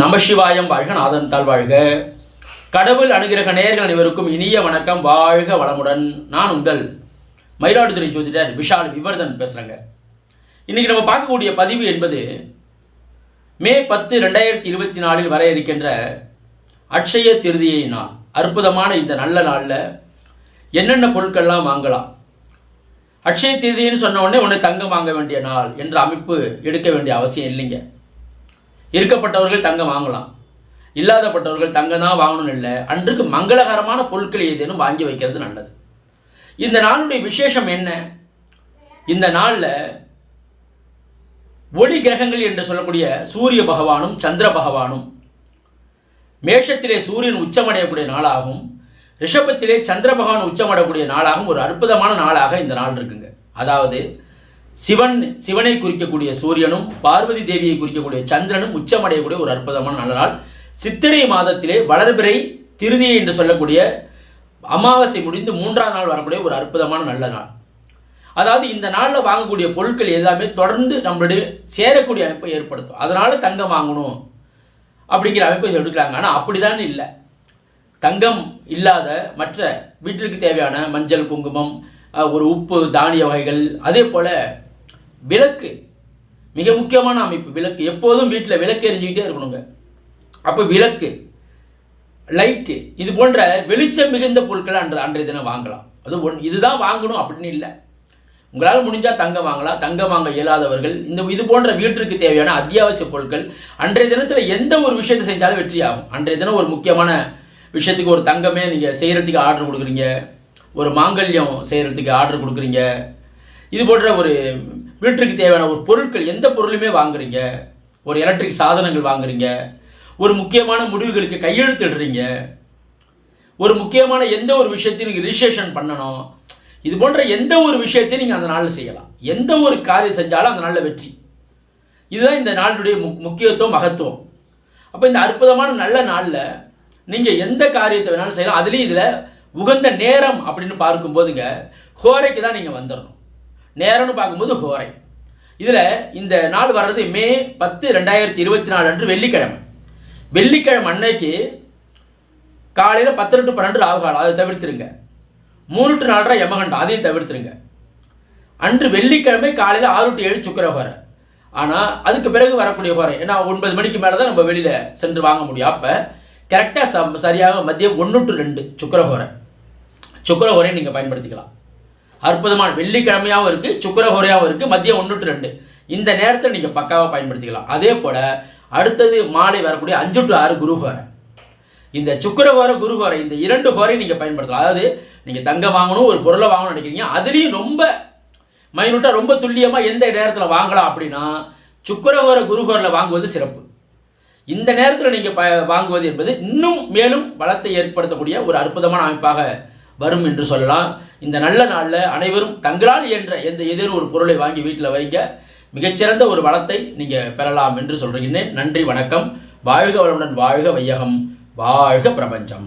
நமசிவாயம் வாழ்க நாதன் தாழ் வாழ்க. கடவுள் அணுகிரக நேயர்கள் அனைவருக்கும் இனிய வணக்கம் வாழ்க வளமுடன். நான் உங்கள் மயிலாடுதுறை ஜோதிடர் விஷால் விவர்தன் பேசுகிறேங்க இன்றைக்கி நம்ம பார்க்கக்கூடிய பதிவு என்பது மே பத்து ரெண்டாயிரத்தி இருபத்தி நாலில் வர இருக்கின்ற அட்சய திருதியை நாள். அற்புதமான இந்த நல்ல நாளில் என்னென்ன பொருட்கள்லாம் வாங்கலாம்? அட்சய திருதின்னு சொன்ன உடனே உடனே தங்கம் வாங்க வேண்டிய நாள் என்ற அமைப்பு எடுக்க வேண்டிய அவசியம் இல்லைங்க. இருக்கப்பட்டவர்கள் தங்கம் வாங்கலாம். இல்லாதப்பட்டவர்கள் தங்கம் தான் வாங்கணும்னு இல்லை. அன்றுக்கு மங்களகரமான பொருட்களை ஏதேனும் வாங்கி வைக்கிறது நல்லது. இந்த நாளுடைய விசேஷம் என்ன? இந்த நாளில் ஒளி கிரகங்கள் என்று சொல்லக்கூடிய சூரிய பகவானும் சந்திர பகவானும் மேஷத்திலே சூரியன் உச்சமடையக்கூடிய நாளாகும் ரிஷபத்திலே சந்திர பகவான் உச்சமடையக்கூடிய நாளாகவும் ஒரு அற்புதமான நாளாக இந்த நாள் இருக்குங்க. அதாவது சிவன் சிவனை குறிக்கக்கூடிய சூரியனும் பார்வதி தேவியை குறிக்கக்கூடிய சந்திரனும் உச்சமடையக்கூடிய ஒரு அற்புதமான நல்ல நாள். சித்திரை மாதத்திலே வளர்பிறை திருதி என்று சொல்லக்கூடிய அமாவாசை முடிந்து மூன்றாம் நாள் வரக்கூடிய ஒரு அற்புதமான நல்ல நாள். அதாவது இந்த நாளில் வாங்கக்கூடிய பொருட்கள் எல்லாமே தொடர்ந்து நம்மளுடைய சேரக்கூடிய அமைப்பை ஏற்படுத்தும். அதனால் தங்கம் வாங்கணும் அப்படிங்கிற அமைப்பை எடுக்கிறாங்க. ஆனால் அப்படிதான் இல்லை. தங்கம் இல்லாத மற்ற வீட்டிற்கு தேவையான மஞ்சள் குங்குமம் ஒரு உப்பு தானிய வகைகள் அதே போல் விளக்கு. மிக முக்கியமான அமைப்பு விளக்கு. எப்போதும் வீட்டில் விளக்கு எரிஞ்சுக்கிட்டே இருக்கணுங்க. அப்போ விளக்கு லைட்டு இது போன்ற வெளிச்சம் மிகுந்த பொருட்களை அன்று அன்றைய தினம் வாங்கலாம். அது ஒன் இதுதான் வாங்கணும் அப்படின்னு இல்லை. உங்களால் முடிஞ்சால் தங்கம் வாங்கலாம். தங்கம் வாங்க இயலாதவர்கள் இந்த இது போன்ற வீட்டிற்கு தேவையான அத்தியாவசிய பொருட்கள் அன்றைய தினத்தில் எந்த ஒரு விஷயத்தை செஞ்சாலும் வெற்றியாகும் அன்றைய தினம் ஒரு முக்கியமான விஷயத்துக்கு ஒரு தங்கமே நீங்கள் செய்கிறதுக்கு ஆர்டர் கொடுக்குறீங்க. ஒரு மாங்கல்யம் செய்கிறதுக்கு ஆர்டர் கொடுக்குறீங்க. இது போன்ற ஒரு வீட்டுக்கு தேவையான ஒரு பொருட்கள் எந்த பொருளுமே வாங்குறீங்க? ஒரு எலக்ட்ரிக் சாதனங்கள் வாங்குறீங்க. ஒரு முக்கியமான முடிவுகளுக்கு கையெழுத்திடுறீங்க. ஒரு முக்கியமான எந்த ஒரு விஷயத்தையும் நீங்கள் ரிஜிஸ்ட்ரேஷன் பண்ணணும். இது போன்ற எந்த ஒரு விஷயத்தையும் நீங்கள் அந்த நாளில் செய்யலாம். எந்த ஒரு காரியம் செஞ்சாலும் அந்த நாளில் வெற்றி. இதுதான் இந்த நாளுடைய மு முக்கியத்துவம் மகத்துவம். அப்போ இந்த அற்புதமான நல்ல நாளில் நீங்கள் எந்த காரியத்தை வேணாலும் செய்யலாம். அதுலேயும் இதில் உகந்த நேரம் அப்படின்னு பார்க்கும்போதுங்க ஹோரைக்கு தான் நீங்கள் வந்துடணும் நேரம்னு பார்க்கும்போது ஹோரை. இதில் இந்த நாள் வர்றது மே பத்து ரெண்டாயிரத்தி இருபத்தி நாலு அன்று வெள்ளிக்கிழமை. வெள்ளிக்கிழமை அன்னைக்கு காலையில் பத்து டு பன்னெண்டு ராகுகாலம் அதை தவிர்த்துருங்க. மூணு டு நாலரை யமகண்டம். அதையும் தவிர்த்துருங்க. அன்று வெள்ளிக்கிழமை காலையில் ஆறு டு ஏழு சுக்கர ஹோரை. ஆனால் அதுக்கு பிறகு வரக்கூடிய ஹோரை. ஏன்னா ஒன்பது மணிக்கு மேலே தான் நம்ம வெளியில் சென்று வாங்க முடியும். அப்போ கரெக்டாக சம் சரியாக மதியம் ஒன்று டு ரெண்டு சுக்கர ஹோரை. சுக்கர ஹோரையும் நீங்கள் பயன்படுத்திக்கலாம். அற்புதமான வெள்ளிக்கிழமையாகவும் இருக்குது சுக்கரஹோரையாகவும் இருக்குது மதியம் ஒன்று டு ரெண்டு. இந்த நேரத்தில் நீங்கள் பக்காவாக பயன்படுத்திக்கலாம். அதே போல் அடுத்தது மாலை வரக்கூடிய அஞ்சு டு ஆறு குருஹோரை. இந்த சுக்கரஹோர குருஹோரை இந்த இரண்டு ஹோரையும் நீங்கள் பயன்படுத்தலாம். அதாவது நீங்கள் தங்கம் வாங்கணும் ஒரு பொருளை வாங்கணும்னு நினைக்கிறீங்க அதுலேயும் ரொம்ப மைனூட்டாக ரொம்ப துல்லியமாக எந்த நேரத்தில் வாங்கலாம் அப்படின்னா சுக்கரஹோர குருஹோரில் வாங்குவது சிறப்பு. இந்த நேரத்தில் நீங்கள் ப வாங்குவது என்பது இன்னும் மேலும் வளத்தை ஏற்படுத்தக்கூடிய ஒரு அற்புதமான அமைப்பாக வரும் என்று சொல்லலாம். இந்த நல்ல நாளில் அனைவரும் தங்களால் இயன்ற எந்த ஏதேனும் ஒரு பொருளை வாங்கி வீட்டில் வைங்க. மிகச்சிறந்த ஒரு வளத்தை நீங்கள் பெறலாம் என்று சொல்கிறேன் நன்றி வணக்கம். வாழ்க வளமுடன் வாழ்க வையகம். வாழ்க பிரபஞ்சம்.